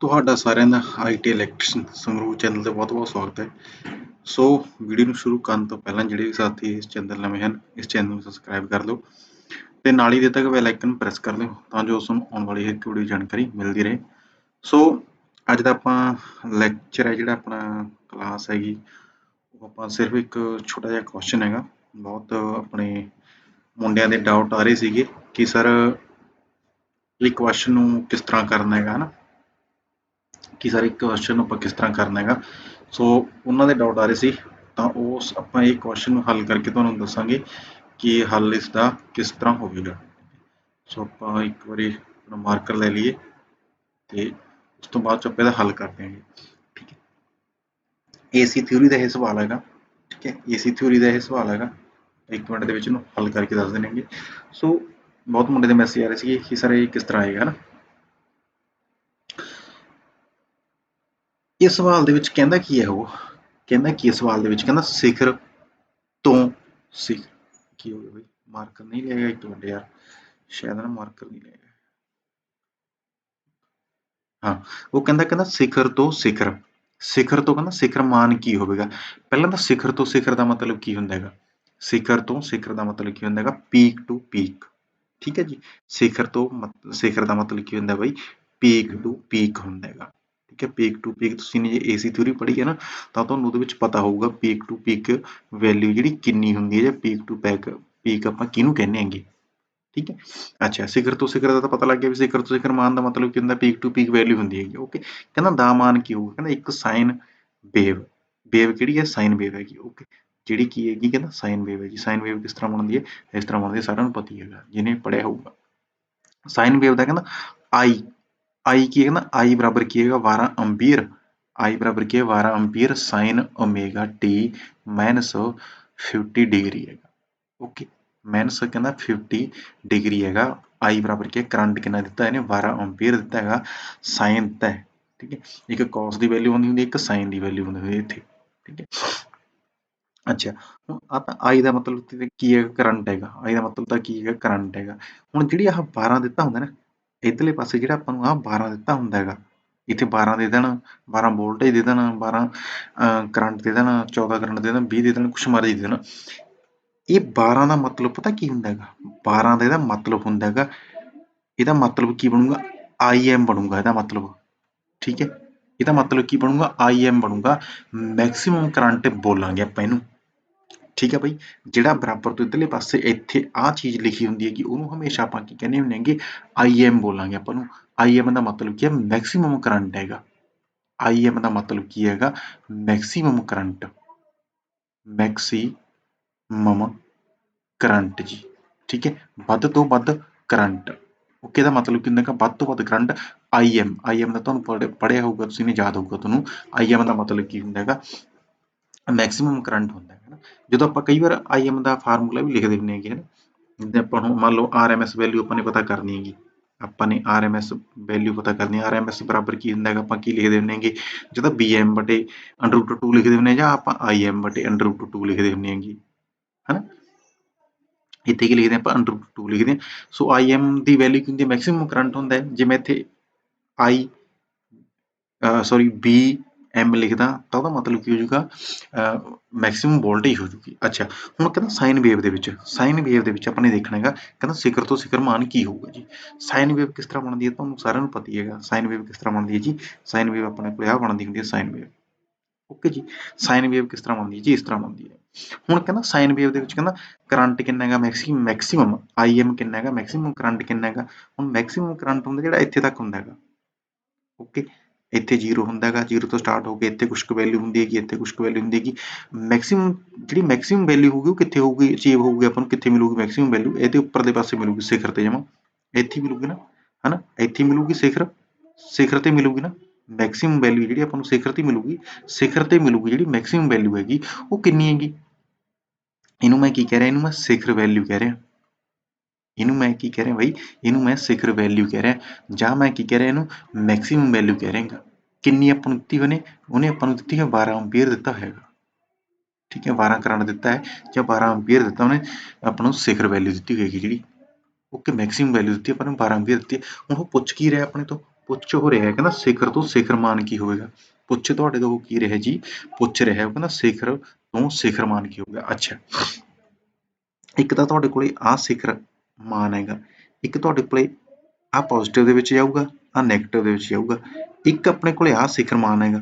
ਤੁਹਾਡਾ ਸਾਰਿਆਂ ਦਾ ਆਈਟੀ ਇਲੈਕਟ੍ਰੀਸ਼ੀਅਨ ਸੰਗਰੂਰ ਚੈਨਲ ਤੇ ਬਹੁਤ-ਬਹੁਤ ਸਵਾਗਤ ਹੈ। ਸੋ ਵੀਡੀਓ ਨੂੰ ਸ਼ੁਰੂ ਕਰਨ ਤੋਂ ਪਹਿਲਾਂ ਜਿਹੜੇ ਵੀ ਸਾਥੀ ਇਸ ਚੈਨਲ ਨਵੇਂ ਹਨ, ਇਸ ਚੈਨਲ ਨੂੰ ਸਬਸਕ੍ਰਾਈਬ ਕਰ ਲਓ ਤੇ ਨਾਲ ਹੀ ਦਿੱਤਾ ਗਿਆ ਬੈਲ ਆਈਕਨ ਪ੍ਰੈਸ ਕਰ ਲਿਓ ਤਾਂ ਜੋ ਉਸ ਆਉਣ ਵਾਲੀ ਹਰ ਵੀਡੀਓ ਜਾਣਕਾਰੀ ਮਿਲਦੀ ਰਹੇ। ਸੋ ਅੱਜ ਦਾ ਆਪਾਂ ਲੈਕਚਰ ਹੈ ਜਿਹੜਾ ਆਪਣਾ ਕਲਾਸ ਹੈਗੀ, ਉਹ ਆਪਾਂ ਸਿਰਫ ਇੱਕ ਛੋਟਾ ਜਿਹਾ ਕੁਐਸਚਨ ਹੈਗਾ। ਬਹੁਤ ਆਪਣੇ ਮੁੰਡਿਆਂ ਦੇ ਡਾਊਟ ਆ ਰਹੇ ਸੀਗੇ ਕਿ ਸਰ ਇਹ ਕੁਐਸਚਨ ਨੂੰ ਕਿਸ ਤਰ੍ਹਾਂ ਕਰਨਾ ਹੈਗਾ, ਹਨਾ? ਕਿ ਸਰ ਇੱਕ ਕੁਐਸਚਨ ਨੂੰ ਆਪਾਂ ਕਿਸ ਤਰ੍ਹਾਂ ਕਰਨਾ ਹੈਗਾ? ਸੋ ਉਹਨਾਂ ਦੇ ਡਾਊਟ ਆ ਰਹੇ ਸੀ, ਤਾਂ ਉਸ ਆਪਾਂ ਇਹ ਕੁਐਸਚਨ ਨੂੰ ਹੱਲ ਕਰਕੇ ਤੁਹਾਨੂੰ ਦੱਸਾਂਗੇ ਕਿ ਹੱਲ ਇਸ ਦਾ ਕਿਸ ਤਰ੍ਹਾਂ ਹੋਵੇਗਾ। ਸੋ ਆਪਾਂ ਇੱਕ ਵਾਰੀ ਆਪਣਾ ਮਾਰਕਰ ਲੈ ਲਈਏ ਤੇ ਉਸ ਤੋਂ ਬਾਅਦ ਚ ਆਪਾਂ ਇਹਦਾ ਹੱਲ ਕਰ ਦਿਆਂਗੇ ਠੀਕ ਹੈ? ਏਸੀ ਥਿਊਰੀ ਦਾ ਇਹ ਸਵਾਲ ਹੈਗਾ। ਠੀਕ ਹੈ? ਏਸੀ ਥਿਊਰੀ ਦਾ ਇਹ ਸਵਾਲ ਹੈਗਾ। ਇੱਕ ਮਿੰਟ ਦੇ ਵਿੱਚ ਇਹਨੂੰ ਹੱਲ ਕਰਕੇ ਦੱਸ ਦੇਣਗੇ ਸੋ ਬਹੁਤ ਮੁੰਡੇ ਦੇ ਮੈਸੇਜ ਆ ਰਹੇ ਸੀ ਕਿ ਸਰ ਇਹ ਕਿਸ ਤਰ੍ਹਾਂ ਆਏਗਾ ਨਾ? ਇਸ ਸਵਾਲ ਦੇ ਵਿੱਚ ਕਹਿੰਦਾ ਕੀ ਹੈ ਉਹ? ਕਹਿੰਦਾ ਕੀ ਸਵਾਲ ਦੇ ਵਿੱਚ? ਕਹਿੰਦਾ ਸਿਖਰ ਤੋਂ ਸਿਖਰ ਕੀ ਹੋ ਗਿਆ ਬਈ? ਮਾਰਕਰ ਨਹੀਂ ਲਿਆ ਇੱਕ ਮਿੰਟ ਯਾਰ। ਸ਼ਾਇਦ ਨਾ ਮਾਰਕਰ ਨਹੀਂ ਲਿਆ ਹਾਂ, ਉਹ ਕਹਿੰਦਾ ਕਹਿੰਦਾ ਸਿਖਰ ਤੋਂ ਸਿਖਰ। ਸਿਖਰ ਤੋਂ ਕਹਿੰਦਾ ਸਿਖਰ ਮਾਨ ਕੀ ਹੋਵੇਗਾ? ਪਹਿਲਾਂ ਤਾਂ ਸਿਖਰ ਤੋਂ ਸਿਖਰ ਦਾ ਮਤਲਬ ਕੀ ਹੁੰਦਾ ਹੈਗਾ? ਸਿਖਰ ਤੋਂ ਸਿਖਰ ਦਾ ਮਤਲਬ ਕੀ ਹੁੰਦਾ ਹੈਗਾ? Peak to peak. ਠੀਕ ਹੈ ਜੀ? ਸਿਖਰ ਤੋਂ ਸਿਖਰ ਦਾ ਮਤਲਬ ਕੀ ਹੁੰਦਾ ਬਈ? ਪੀਕ ਟੂ ਪੀਕ ਹੁੰਦਾ ਹੈਗਾ। ਠੀਕ ਹੈ ਪੀਕ ਟੂ ਪੀਕ ਤੁਸੀਂ ਨੇ ਜੇ ਏਸੀ ਥਿਊਰੀ ਪੜ੍ਹੀ ਹੈ ਨਾ, ਤਾਂ ਤੁਹਾਨੂੰ ਉਹਦੇ ਵਿੱਚ ਪਤਾ ਹੋਊਗਾ ਪੀਕ ਟੂ ਪੀਕ ਵੈਲਿਊ ਜਿਹੜੀ ਕਿੰਨੀ ਹੁੰਦੀ ਹੈ ਜਾਂ ਪੀਕ ਟੂ ਪੈਕ ਪੀਕ ਆਪਾਂ ਕਿਹਨੂੰ ਕਹਿੰਦੇ ਹਾਂਗੇ। ਠੀਕ ਹੈ, ਅੱਛਾ, ਸਿਖਰ ਤੋਂ ਸਿਖਰ ਦਾ ਤਾਂ ਪਤਾ ਲੱਗ ਗਿਆ ਵੀ ਸਿਖਰ ਤੋਂ ਸਿਖਰ ਮਾਨ ਦਾ ਮਤਲਬ ਕੀ ਹੁੰਦਾ ਪੀਕ ਟੂ ਪੀਕ ਵੈਲਿਊ ਹੁੰਦੀ ਹੈਗੀ ਓਕੇ ਕਹਿੰਦਾ ਦਾ ਮਾਨ ਕੀ ਹੋਊਗਾ? ਕਹਿੰਦਾ ਇੱਕ ਸਾਈਨ ਵੇਵ ਵੇਵ ਕਿਹੜੀ ਹੈ? ਸਾਈਨ ਵੇਵ ਹੈਗੀ ਓਕੇ ਜਿਹੜੀ ਕੀ ਹੈਗੀ, ਕਹਿੰਦਾ ਸਾਈਨ ਵੇਵ ਹੈ ਜੀ। ਸਾਈਨ ਵੇਵ ਕਿਸ ਤਰ੍ਹਾਂ ਬਣਦੀ ਹੈ? ਇਸ ਤਰ੍ਹਾਂ ਬਣਦੀ ਹੈ, ਸਾਰਿਆਂ ਨੂੰ ਪਤਾ ਹੀ ਹੈਗਾ, ਜਿਹਨੇ ਪੜਿਆ ਹੋਊਗਾ। ਸਾਈਨ ਵੇਵ ਦਾ ਕਹਿੰਦਾ ਆਈ ਆਈ ਕੀ ਹੈ ਕਹਿੰਦਾ ਆਈ ਬਰਾਬਰ ਕੀ ਹੈਗਾ 12 ਐਂਪੀਅਰ ਆਈ ਬਰਾਬਰ ਕੀ ਹੈ 12 ampere sin omega t 50 degree ਹੈਗਾ। ਓਕੇ ਮਾਈਨਸ ਕਹਿੰਦਾ 50 ਡਿਗਰੀ ਹੈਗਾ। ਆਈ ਬਰਾਬਰ ਕੀ ਹੈ, ਕਰੰਟ ਕਿੰਨਾ ਦਿੱਤਾ ਇਹਨੇ 12 ਐਂਪੀਅਰ ਦਿੱਤਾ ਹੈਗਾ, sin ਦਿੱਤਾ ਹੈ ਠੀਕ ਹੈ, ਇੱਕ cos ਦੀ ਵੈਲਿਊ ਹੁੰਦੀ ਹੁੰਦੀ, ਇੱਕ sin ਦੀ ਵੈਲਿਊ ਹੁੰਦੀ ਹੁੰਦੀ ਇੱਥੇ। ਠੀਕ ਹੈ, ਅੱਛਾ, ਹੁਣ ਆਪਾਂ ਤਾਂ ਆਈ ਦਾ ਮਤਲਬ ਕੀ ਹੈ, ਕਰੰਟ ਹੈਗਾ। ਆਈ ਦਾ ਮਤਲਬ ਤਾਂ ਕੀ ਹੈਗਾ, ਕਰੰਟ ਹੈਗਾ। ਹੁਣ ਜਿਹੜੀ ਆਹ 12 ਦਿੱਤਾ ਹੁੰਦਾ ਨਾ ਇੱਧਰਲੇ ਪਾਸੇ ਜਿਹੜਾ ਆਪਾਂ ਨੂੰ ਆਹ 12 ਦਿੱਤਾ ਹੁੰਦਾ ਹੈਗਾ, ਇੱਥੇ 12 ਦੇ ਦੇਣ 12 ਵੋਲਟੇਜ ਦੇ ਦੇਣ 12 ਕਰੰਟ ਦੇ ਦੇਣ 14 ਕਰੰਟ ਦੇ ਦੇਣ 20 ਦੇ ਦੇਣ, ਕੁਛ ਮਰਜ਼ੀ ਦੇ ਦੇਣ। ਇਹ 12 ਦਾ ਮਤਲਬ ਪਤਾ ਕੀ ਹੁੰਦਾ ਹੈਗਾ? 12 ਦਾ ਇਹਦਾ ਮਤਲਬ ਹੁੰਦਾ ਹੈਗਾ, ਇਹਦਾ ਮਤਲਬ ਕੀ ਬਣੂਗਾ? IM ਬਣੂਗਾ ਇਹਦਾ ਮਤਲਬ। ਠੀਕ ਹੈ? ਇਹਦਾ ਮਤਲਬ ਕੀ ਬਣੂਗਾ? IM ਬਣੂਗਾ। ਮੈਕਸਿਮਮ ਕਰੰਟ ਬੋਲਾਂਗੇ ਆਪਾਂ ਇਹਨੂੰ। ਠੀਕ ਹੈ ਬਾਈ? ਜਿਹੜਾ ਬਰਾਬਰ ਤੋਂ ਇਧਰਲੇ ਪਾਸੇ ਇੱਥੇ ਆਹ ਚੀਜ਼ ਲਿਖੀ ਹੁੰਦੀ ਹੈ ਕਿ ਉਹਨੂੰ ਹਮੇਸ਼ਾ ਆਪਾਂ ਕੀ ਕਹਿੰਦੇ ਹੁੰਦੇ ਹਾਂਗੇ? IM ਬੋਲਾਂਗੇ ਆਪਾਂ ਨੂੰ। IM ਦਾ ਮਤਲਬ ਕੀ ਹੈ? ਮੈਕਸਿਮਮ ਕਰੰਟ ਹੈਗਾ। IM ਦਾ ਮਤਲਬ ਕੀ ਹੈਗਾ? ਮੈਕਸਿਮਮ ਕਰੰਟ ਮੈਕਸਿਮਮ ਕਰੰਟ ਜੀ। ਠੀਕ ਹੈ? ਵੱਧ ਤੋਂ ਵੱਧ ਕਰੰਟ ਓਕੇ ਦਾ ਮਤਲਬ ਕੀ ਹੁੰਦਾ ਹੈਗਾ? ਵੱਧ ਤੋਂ ਵੱਧ ਕਰੰਟ IM IM ਦਾ ਤੁਹਾਨੂੰ ਪੜਿਆ ਹੋਊਗਾ, ਤੁਸੀਂ ਨੇ ਯਾਦ ਹੋਊਗਾ ਤੁਹਾਨੂੰ। IM ਦਾ ਮਤਲਬ ਕੀ ਹੁੰਦਾ ਹੈਗਾ? ਮੈਕਸਿਮਮ ਕਰੰਟ ਹੁੰਦਾ ਹੈ ਨਾ ਜਦੋਂ ਆਪਾਂ ਕਈ ਵਾਰ IM ਦਾ ਫਾਰਮੂਲਾ ਵੀ ਲਿਖ ਦਿੰਦੇ ਹੈਗੇ ਨਾ ਜਿੱਦਾਂ ਆਪਾਂ ਨੂੰ ਮੰਨ ਲਓ RMS ਵੈਲਿਊ ਆਪਾਂ ਨੇ ਪਤਾ ਕਰਨੀ ਹੈਗੀ। ਆਪਾਂ ਨੇ RMS ਵੈਲਿਊ ਪਤਾ ਕਰਨੀ ਹੈ। RMS ਬਰਾਬਰ ਕੀ ਹੁੰਦਾ ਹੈਗਾ, ਆਪਾਂ ਕੀ ਲਿਖ ਦਿੰਦੇ ਹੈਗੇ। ਜਦੋਂ BM ਬਟੇ ਅੰਡਰ ਰੂਟ 2 ਲਿਖਦੇ ਹੁੰਦੇ ਜਾਂ ਆਪਾਂ IM ਬਟੇ ਅੰਡਰ ਰੂਟ 2 ਲਿਖਦੇ ਹੁੰਦੇ ਹੈਗੇ, ਹਨਾ। ਇੱਥੇ ਕੀ ਲਿਖਦੇ ਆਪਾਂ ਅੰਡਰ ਰੂਟ 2 ਲਿਖਦੇ ਹਾਂ ਸੋ IM ਦੀ ਵੈਲਿਊ ਕੀ ਹੁੰਦੀ ਹੈ? ਮੈਕਸਿਮਮ ਕਰੰਟ ਹੁੰਦਾ ਹੈ। ਜਿਵੇਂ ਇੱਥੇ ਆਈ ਸੌਰੀ ਬੀ ਐਮ ਲਿਖਦਾ, ਤਾਂ ਉਹਦਾ ਮਤਲਬ ਕੀ ਹੋ ਜਾਊਗਾ ਮੈਕਸਿਮਮ ਵੋਲਟੇਜ ਹੋ ਜੂਗੀ ਅੱਛਾ, ਹੁਣ ਕਹਿੰਦਾ ਸਾਈਨ ਵੇਵ ਦੇ ਵਿੱਚ ਸਾਈਨ ਵੇਵ ਦੇ ਵਿੱਚ ਆਪਾਂ ਦੇਖਣਾ ਹੈਗਾ, ਕਹਿੰਦਾ ਸਿਖਰ ਤੋਂ ਸਿਖਰ ਮਾਨ ਕੀ ਹੋਊਗਾ ਜੀ? ਸਾਈਨ ਵੇਵ ਕਿਸ ਤਰ੍ਹਾਂ ਬਣਦੀ ਹੈ ਤੁਹਾਨੂੰ ਸਾਰਿਆਂ ਨੂੰ ਪਤਾ ਹੀ ਹੈਗਾ ਸਾਈਨ ਵੇਵ ਕਿਸ ਤਰ੍ਹਾਂ ਬਣਦੀ ਹੈ ਜੀ? ਸਾਈਨ ਵੇਵ ਆਪਣੇ ਕੋਲ ਆ ਬਣਦੀ ਹੁੰਦੀ ਹੈ ਸਾਈਨ ਵੇਵ ਓਕੇ ਜੀ ਸਾਈਨ ਵੇਵ ਕਿਸ ਤਰ੍ਹਾਂ ਬਣਦੀ ਹੈ ਜੀ? ਇਸ ਤਰ੍ਹਾਂ ਬਣਦੀ ਹੈ। ਹੁਣ ਕਹਿੰਦਾ ਸਾਈਨ ਵੇਵ ਦੇ ਵਿੱਚ ਕਹਿੰਦਾ ਕਰੰਟ ਕਿੰਨਾ ਹੈਗਾ ਮੈਕਸਿਮਮ ਮੈਕਸਿਮਮ ਆਈਐਮ ਕਿੰਨਾ ਹੈਗਾ ਮੈਕਸਿਮਮ ਕਰੰਟ ਕਿੰਨਾ ਹੈਗਾ? ਹੁਣ ਮੈਕਸਿਮਮ ਕਰੰਟ ਹੁੰਦਾ ਜਿਹੜਾ ਇੱਥੇ ਤੱਕ ਹੁੰਦਾ ਹੈਗਾ। ਓਕੇ ਇੱਥੇ 0 ਹੁੰਦਾ ਹੈਗਾ 0 ਤੋਂ ਸਟਾਰਟ ਹੋ ਕੇ ਇੱਥੇ ਕੁਝ ਕੁ ਵੈਲਿਊ ਹੁੰਦੀ ਹੈਗੀ, ਇੱਥੇ ਕੁਝ ਕੁ ਵੈਲਿਊ ਹੁੰਦੀ ਹੈਗੀ। ਮੈਕਸਿਮਮ ਜਿਹੜੀ ਮੈਕਸਿਮਮ ਵੈਲਿਊ ਹੋਊਗੀ ਉਹ ਕਿੱਥੇ ਹੋਊਗੀ ਅਚੀਵ ਹੋਊਗੀ, ਆਪਾਂ ਨੂੰ ਕਿੱਥੇ ਮਿਲੂਗੀ ਮੈਕਸਿਮਮ ਵੈਲਿਊ ਇਹਦੇ ਉੱਪਰ ਦੇ ਪਾਸੇ ਮਿਲੂਗੀ ਸਿਖਰ ਤੇ ਜਮਾ। ਇੱਥੇ ਮਿਲੂਗੀ ਨਾ, ਹਨਾ? ਇੱਥੇ ਮਿਲੂਗੀ ਸਿਖਰ ਸਿਖਰ ਤੇ ਮਿਲੂਗੀ ਨਾ। ਮੈਕਸਿਮਮ ਵੈਲਿਊ ਜਿਹੜੀ ਆਪਾਂ ਨੂੰ ਸਿਖਰ ਤੇ ਮਿਲੂਗੀ, ਸਿਖਰ ਤੇ ਮਿਲੂਗੀ ਜਿਹੜੀ ਮੈਕਸਿਮਮ ਵੈਲਿਊ ਹੈਗੀ, ਉਹ ਕਿੰਨੀ ਹੈਗੀ? ਇਹਨੂੰ ਮੈਂ ਕੀ ਕਹਿ ਰਿਹਾ, ਇਹਨੂੰ ਮੈਂ ਸਿਖਰ ਵੈਲਿਊ ਕਹਿ ਰਿਹਾ। ਇਹਨੂੰ ਮੈਂ ਕੀ ਕਹਿ ਰਿਹਾ ਬਈ? ਇਹਨੂੰ ਮੈਂ ਸਿਖਰ ਵੈਲਿਊ ਕਹਿ ਰਿਹਾ। ਜਾਂ ਮੈਂ ਕੀ ਕਹਿ ਰਿਹਾ ਇਹਨੂੰ ਮੈਕਸਿਮਮ ਵੈਲਿਊ ਕਹਿ ਰਿਹਾਗਾ। ਕਿੰਨੀ ਆਪਾਂ ਨੂੰ ਦਿੱਤੀ ਉਹਨੇ? ਉਹਨੇ ਆਪਾਂ ਨੂੰ ਦਿੱਤੀ ਹੈ 12 ਐਂਪੀਅਰ ਦਿੱਤਾ ਹੋਏਗਾ ਠੀਕ ਹੈ 12 ਕਰੰਟ ਦਿੱਤਾ ਹੈ ਜਾਂ 12 ਐਂਪੀਅਰ ਦਿੱਤਾ ਉਹਨੇ, ਆਪਾਂ ਨੂੰ ਸਿਖਰ ਵੈਲਿਊ ਦਿੱਤੀ ਹੋਏਗੀ ਜਿਹੜੀ। ਓਕੇ ਮੈਕਸਿਮਮ ਵੈਲਿਊ ਦਿੱਤੀ, ਆਪਾਂ ਨੂੰ 12 ਐਂਪੀਅਰ ਦਿੱਤੀ ਹੁਣ ਉਹ ਪੁੱਛ ਕੀ ਰਿਹਾ ਆਪਣੇ ਤੋਂ? ਪੁੱਛ ਹੋ ਰਿਹਾ ਹੈ ਕਹਿੰਦਾ ਸਿਖਰ ਤੋਂ ਸਿਖਰ ਮਾਨ ਕੀ ਹੋਵੇਗਾ? ਪੁੱਛ ਤੁਹਾਡੇ ਤੋਂ ਕੀ ਰਿਹਾ ਜੀ? ਪੁੱਛ ਰਿਹਾ, ਉਹ ਕਹਿੰਦਾ ਸਿਖਰ ਤੋਂ ਸਿਖਰ ਮਾਨ ਕੀ ਹੋਵੇਗਾ। ਅੱਛਾ। ਇੱਕ ਤਾਂ ਤੁਹਾਡੇ ਕੋਲੇ ਆ ਸਿਖਰ ਮਾਨ ਹੈਗਾ। ਇੱਕ ਤੁਹਾਡੇ ਕੋਲੇ ਆ ਪੋਜ਼ਿਟਿਵ ਦੇ ਵਿੱਚ ਜਾਊਗਾ ਆ ਨੈਗੇਟਿਵ ਦੇ ਵਿੱਚ ਜਾਊਗਾ। ਇੱਕ ਆਪਣੇ ਕੋਲੇ ਆ ਸਿਖਰ ਮਾਨ ਹੈਗਾ,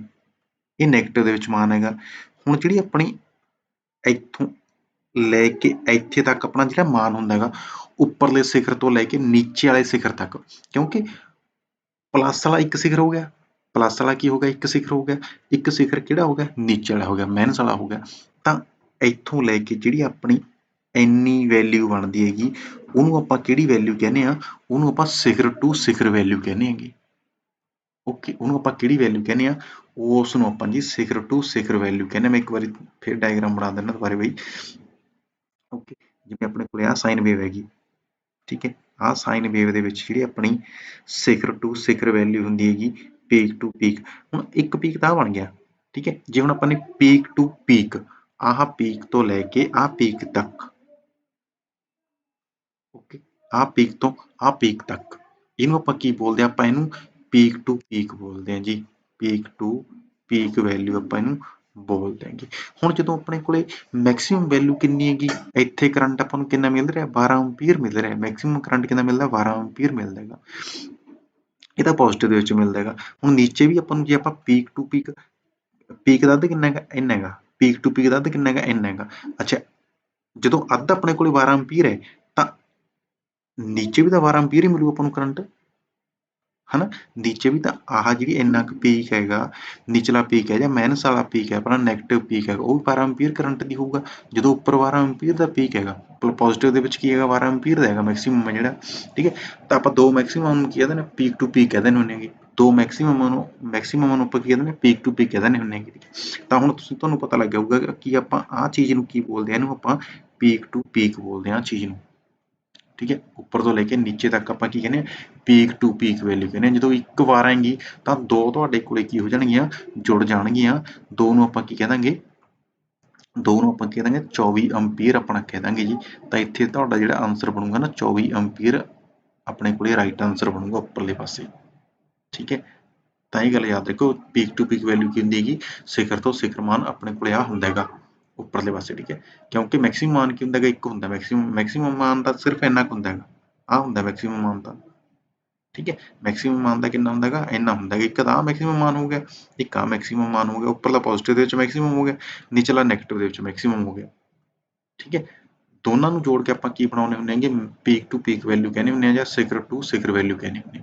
ਇਹ ਨੈਗੇਟਿਵ ਦੇ ਵਿੱਚ ਮਾਨ ਹੈਗਾ। ਹੁਣ ਜਿਹੜੀ ਆਪਣੀ ਇੱਥੋਂ ਲੈ ਕੇ ਇੱਥੇ ਤੱਕ ਆਪਣਾ ਜਿਹੜਾ ਮਾਨ ਹੁੰਦਾ ਹੈਗਾ, ਉੱਪਰਲੇ ਸਿਖਰ ਤੋਂ ਲੈ ਕੇ ਨੀਚੇ ਵਾਲੇ ਸਿਖਰ ਤੱਕ, ਕਿਉਂਕਿ ਪਲੱਸ ਵਾਲਾ ਇੱਕ ਸਿਖਰ ਹੋ ਗਿਆ ਪਲੱਸ ਵਾਲਾ ਕੀ ਹੋ ਗਿਆ? ਇੱਕ ਸਿਖਰ ਹੋ ਗਿਆ। ਇੱਕ ਸਿਖਰ ਕਿਹੜਾ ਹੋ ਗਿਆ? ਨੀਚੇ ਵਾਲਾ ਹੋ ਗਿਆ ਮਾਈਨਸ ਵਾਲਾ ਹੋ ਗਿਆ। ਤਾਂ ਇੱਥੋਂ ਲੈ ਕੇ ਜਿਹੜੀ ਆਪਣੀ ਇੰਨੀ ਵੈਲਿਊ ਬਣਦੀ ਹੈਗੀ, ਉਹਨੂੰ ਆਪਾਂ ਕਿਹੜੀ ਵੈਲਿਊ ਕਹਿੰਦੇ ਆ ਉਹਨੂੰ ਆਪਾਂ ਸਿਖਰ ਟੂ ਸਿਖਰ ਵੈਲਿਊ ਕਹਿੰਦੇ ਹੈਗੇ। ਓਕੇ ਉਹਨੂੰ ਆਪਾਂ ਕਿਹੜੀ ਵੈਲਿਊ ਕਹਿੰਦੇ ਆ ਉਸ ਨੂੰ ਆਪਾਂ ਜੀ ਸਿਖਰ ਟੂ ਸਿਖਰ ਵੈਲਿਊ ਕਹਿੰਦੇ ਹਾਂ। ਮੈਂ ਇੱਕ ਵਾਰੀ ਫਿਰ ਡਾਇਗਰਾਮ ਬਣਾ ਦਿੰਦਾ ਦੁਬਾਰੇ ਬਈ। ਓਕੇ ਜਿਵੇਂ ਆਪਣੇ ਕੋਲੇ ਆ ਸਾਈਨ ਵੇਵ ਹੈਗੀ। ਠੀਕ ਹੈ ਆ ਸਾਈਨ ਵੇਵ ਦੇ ਵਿੱਚ ਜਿਹੜੀ ਆਪਣੀ ਸਿਖਰ ਟੂ ਸਿਖਰ ਵੈਲਿਊ ਹੁੰਦੀ ਹੈਗੀ ਪੀਕ ਟੂ ਪੀਕ ਹੁਣ ਇੱਕ ਪੀਕ ਤਾਂ ਬਣ ਗਿਆ। ਠੀਕ ਹੈ, ਜੇ ਹੁਣ ਆਪਾਂ ਨੇ ਪੀਕ ਟੂ ਪੀਕ ਆਹ ਪੀਕ ਤੋਂ ਲੈ ਕੇ ਆਹ ਪੀਕ ਤੱਕ ਆਹ ਪੀਕ ਤੋਂ ਆਹ ਪੀਕ ਤੱਕ। ਇਹਨੂੰ ਆਪਾਂ ਕੀ ਬੋਲਦੇ ਆ ਆਪਾਂ ਇਹਨੂੰ ਪੀਕ ਟੂ ਪੀਕ ਬੋਲਦੇ ਆ ਜੀ। ਪੀਕ ਟੂ ਪੀਕ ਵੈਲਿਊ ਆਪਾਂ ਇਹਨੂੰ ਬੋਲਦੇ ਆਂਗੇ ਹੁਣ ਜਦੋਂ ਆਪਣੇ ਕੋਲੇ ਮੈਕਸਿਮਮ ਵੈਲਿਊ ਕਿੰਨੀ ਹੈਗੀ? ਇੱਥੇ ਕਰੰਟ ਆਪਾਂ ਨੂੰ ਕਿੰਨਾ ਮਿਲ ਰਿਹਾ? 12 ਐਂਪੀਅਰ ਮਿਲ ਰਿਹਾ। ਮੈਕਸਿਮਮ ਕਰੰਟ ਕਿੰਨਾ ਮਿਲਦਾ? 12 ਐਂਪੀਅਰ ਮਿਲਦਾ ਹੈਗਾ। ਇਹ ਤਾਂ ਪੋਜ਼ਿਟਿਵ ਦੇ ਵਿੱਚ ਮਿਲਦਾ ਹੈਗਾ। ਹੁਣ ਨੀਚੇ ਵੀ ਆਪਾਂ ਨੂੰ ਜੇ ਆਪਾਂ ਪੀਕ ਟੂ ਪੀਕ ਪੀਕ ਦਾ ਅੱਧ ਕਿੰਨਾ ਹੈਗਾ? ਇੰਨਾ ਹੈਗਾ। ਪੀਕ ਟੂ ਪੀਕ ਦਾ ਅੱਧ ਕਿੰਨਾ ਹੈਗਾ? ਇੰਨਾ ਹੈਗਾ। ਅੱਛਾ, ਜਦੋਂ ਅੱਧ ਆਪਣੇ ਕੋਲੇ 12 ਐਂਪੀਅਰ ਹੈ ਨੀਚੇ ਵੀ ਤਾਂ 12 ਐਂਪੀਅਰ ਹੀ ਮਿਲੂ ਆਪਾਂ ਨੂੰ ਕਰੰਟ। ਹਨਾ? ਨੀਚੇ ਵੀ ਤਾਂ ਆਹ ਜਿਹੜੀ ਇੰਨਾ ਕੁ ਪੀਕ ਹੈਗਾ, ਨਿਚਲਾ ਪੀਕ ਹੈ ਜਾਂ ਮਾਈਨਸ ਵਾਲਾ ਪੀਕ ਹੈ, ਆਪਣਾ 네ਗੇਟਿਵ ਪੀਕ ਹੈਗਾ, ਉਹ ਵੀ 12 ਐਂਪੀਅਰ ਕਰੰਟ ਦੀ ਹੋਊਗਾ। ਜਦੋਂ ਉੱਪਰ 12 ਐਂਪੀਅਰ ਦਾ ਪੀਕ ਹੈਗਾ ਪੋਜ਼ਿਟਿਵ ਦੇ ਵਿੱਚ ਕੀ ਹੈਗਾ 12 ਐਂਪੀਅਰ ਦਾ ਹੈਗਾ ਮੈਕਸਿਮਮ ਹੈ ਜਿਹੜਾ, ਠੀਕ ਹੈ? ਤਾਂ ਆਪਾਂ ਦੋ ਮੈਕਸਿਮਮ ਨੂੰ ਕੀ ਕਹਿੰਦੇ ਨੇ ਪੀਕ ਟੂ ਪੀਕ ਕਹਿੰਦੇ ਨੇ ਹੁੰਦੇ ਹੈਗੇ। ਦੋ ਮੈਕਸਿਮਮ ਨੂੰ ਮੈਕਸਿਮਮ ਨੂੰ ਆਪਾਂ ਕੀ ਕਹਿੰਦੇ ਨੇ ਪੀਕ ਟੂ ਪੀਕ ਕਹਿੰਦੇ ਨੇ ਹੁੰਦੇ ਹੈ? ਤਾਂ ਹੁਣ ਤੁਸੀਂ, ਤੁਹਾਨੂੰ ਪਤਾ ਲੱਗ ਜਾਊਗਾ ਕਿ ਆਪਾਂ ਆਹ ਚੀਜ਼ ਨੂੰ ਕੀ ਬੋਲਦੇ ਆ, ਇਹਨੂੰ ਆਪਾਂ ਪੀਕ ਟੂ ਪੀਕ ਬੋਲਦੇ ਆ ਚੀਜ਼ ਨੂੰ। ਠੀਕ ਹੈ, ਉੱਪਰ ਤੋਂ ਲੈ ਕੇ ਨੀਚੇ ਤੱਕ ਆਪਾਂ ਕੀ ਕਹਿੰਦੇ ਆ ਪੀਕ ਟੂ ਪੀਕ ਵੈਲਿਊ ਕਹਿੰਦੇ ਆ। ਜਦੋਂ ਇੱਕ ਵਾਰ ਆਏਗੀ, ਤਾਂ ਦੋ ਤੁਹਾਡੇ ਕੋਲੇ ਕੀ ਹੋ ਜਾਣਗੀਆਂ, ਜੁੜ ਜਾਣਗੀਆਂ। ਦੋ ਨੂੰ ਆਪਾਂ ਕੀ ਕਹਿ ਦਾਂਗੇ? ਦੋ ਨੂੰ ਆਪਾਂ ਕਹਿ ਦਾਂਗੇ 24 ਐਂਪੀਅਰ ਆਪਣਾ ਕਹਿ ਦਾਂਗੇ ਜੀ। ਤਾਂ ਇੱਥੇ ਤੁਹਾਡਾ ਜਿਹੜਾ ਆਨਸਰ ਬਣੂਗਾ ਨਾ 24 ਐਂਪੀਅਰ ਆਪਣੇ ਕੋਲੇ ਰਾਈਟ ਆਨਸਰ ਬਣੂਗਾ ਉੱਪਰਲੇ ਪਾਸੇ। ਠੀਕ ਹੈ, ਤਾਂ ਇਹ ਗੱਲ ਯਾਦ ਰੱਖੋ ਪੀਕ ਟੂ ਪੀਕ ਵੈਲਿਊ ਕੀ ਹੁੰਦੀ ਹੈਗੀ? ਸਿਖਰ ਤੋਂ ਸਿਖਰ ਮਾਨ ਆਪਣੇ ਕੋਲੇ ਆ ਹੁੰਦਾ ਹੈਗਾ ਉੱਪਰਲੇ ਪਾਸੇ ਠੀਕ ਹੈ, ਕਿਉਂਕਿ ਮੈਕਸਿਮਮ ਮਾਨ ਕੀ ਹੁੰਦਾ ਹੈਗਾ, ਇੱਕ ਹੁੰਦਾ ਮੈਕਸਿਮਮ ਮੈਕਸਿਮਮ ਮਾਨ ਦਾ ਸਿਰਫ ਇੰਨਾ ਹੁੰਦਾ ਹੈਗਾ ਆ ਹੁੰਦਾ ਮੈਕਸਿਮਮ ਮਾਨ ਦਾ, ਠੀਕ ਹੈ ਮੈਕਸਿਮਮ ਮਾਨ ਦਾ ਕਿੰਨਾ ਹੁੰਦਾ ਹੈਗਾ, ਇੰਨਾ ਹੁੰਦਾ ਹੈਗਾ, ਇੱਕ ਤਾਂ ਮੈਕਸਿਮਮ ਮਾਨ ਹੋ ਗਿਆ, ਇੱਕ ਆ ਮੈਕਸਿਮਮ ਮਾਨ ਹੋ ਗਿਆ, ਉੱਪਰਲਾ ਪੋਜ਼ਿਟਿਵ ਦੇ ਵਿੱਚ ਮੈਕਸਿਮਮ ਹੋ ਗਿਆ, ਨੀਚਲਾ ਨੈਗੇਟਿਵ ਦੇ ਵਿੱਚ ਮੈਕਸਿਮਮ ਹੋ ਗਿਆ, ਠੀਕ ਹੈ, ਦੋਨਾਂ ਨੂੰ ਜੋੜ ਕੇ ਆਪਾਂ ਕੀ ਬਣਾਉਣੇ ਹੁੰਦੇ ਹੈਗੇ ਪੀਕ ਟੂ ਪੀਕ ਵੈਲਿਊ ਕਹਿੰਦੇ ਹੁੰਦੇ ਆ ਜਾਂ ਸਿਖਰ ਟੂ ਸਿਖਰ ਵੈਲਿਊ ਕਹਿੰਦੇ ਹੁੰਦੇ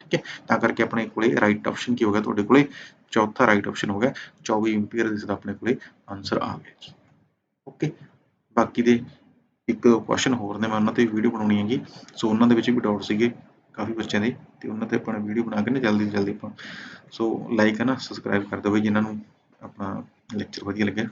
ਠੀਕ ਹੈ, ਤਾਂ ਕਰਕੇ ਆਪਣੇ ਕੋਲੇ ਰਾਈਟ ਆਪਸ਼ਨ ਕੀ ਹੋ ਗਿਆ ਤੁਹਾਡੇ ਕੋਲੇ ਚੌਥਾ ਰਾਈਟ ਆਪਸ਼ਨ ਹੋ ਗਿਆ। 24 ਐਂਪੀਅਰ ਦਿਸਦਾ ਆਪਣੇ ਕੋਲੇ ਆਨਸਰ ਆ ਗਿਆ ਜੀ। ਓਕੇ ਬਾਕੀ ਦੇ ਇੱਕ ਦੋ ਕੁਐਸਚਨ ਹੋਰ ਨੇ, ਮੈਂ ਉਹਨਾਂ ਤੇ ਵੀਡੀਓ ਬਣਾਉਣੀ ਹੈਗੀ। ਸੋ ਉਹਨਾਂ ਦੇ ਵਿੱਚ ਵੀ ਡਾਊਟ ਸੀਗੇ ਕਾਫੀ ਬੱਚਿਆਂ ਦੇ, ਤੇ ਉਹਨਾਂ ਤੇ ਆਪਾਂ ਵੀਡੀਓ ਬਣਾ ਕੇ ਨਾ ਜਲਦੀ ਤੋਂ ਜਲਦੀ ਆਪਾਂ। ਸੋ ਲਾਈਕ ਹੈ ਨਾ ਸਬਸਕ੍ਰਾਈਬ ਕਰ ਦਿਓ ਬਈ, ਜਿਨ੍ਹਾਂ ਨੂੰ ਆਪਣਾ ਲੈਕਚਰ ਵਧੀਆ ਲੱਗਿਆ।